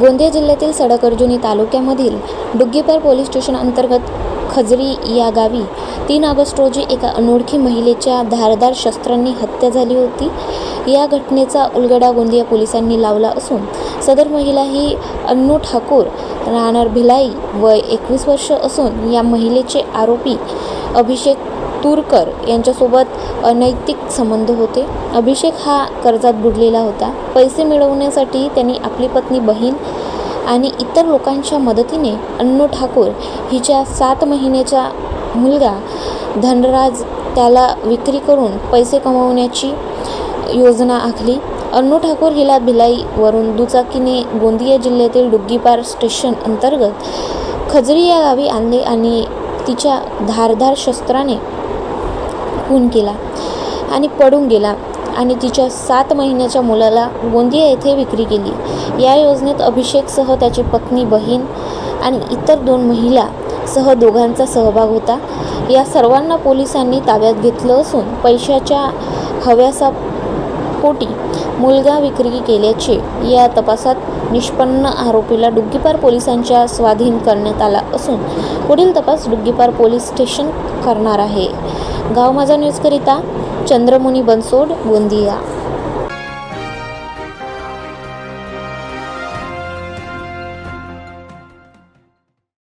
गोंदिया जिल्ह्यातील सडक अर्जुनी तालुक्यामधील Duggipar police station अंतर्गत खजरी या गावी तीन ऑगस्ट रोजी एका अनोळखी महिलेच्या धारदार शस्त्रांनी हत्या झाली होती. या घटनेचा उलगडा गोंदिया पोलिसांनी लावला असून सदर महिला ही अन्नू ठाकूर राहणार भिलाई वय एकवीस वर्ष असून या महिलेचे आरोपी अभिषेक तूरकर यांच्यासोबत अनैतिक संबंध होते. अभिषेक हा कर्जात बुडलेला होता. पैसे मिळवण्यासाठी त्यांनी आपली पत्नी बहीण आणि इतर लोकांच्या मदतीने अन्नू ठाकूर हिच्या सात महिन्याचा मुलगा धनराज त्याला विक्री करून पैसे कमवण्याची योजना आखली. अन्नू ठाकूर हिला भिलाईवरून दुचाकीने गोंदिया जिल्ह्यातील डुग्गीपार स्टेशन अंतर्गत खजरी या गावी आणले आणि तिच्या धारधार शस्त्राने खून केला आणि पडून गेला. आणि तिच्या सात महिन्याच्या मुलाला गोंदिया येथे विक्री केली. या योजनेत अभिषेकसह त्याची पत्नी बहीण आणि इतर दोन महिला सह दोघांचा सहभाग होता. या सर्वांना पोलिसांनी ताब्यात घेतलं असून पैशाच्या हव्यासा पोटी मुलगा विक्री केल्याचे या तपासात निष्पन्न आरोपीला डुग्गीपार पोलिसांच्या स्वाधीन करण्यात आला असून पुढील तपास डुग्गीपार पोलीस स्टेशन करणार आहे. गाव माझा न्यूजकरिता चंद्रमुनी बनसोड गोंदिया.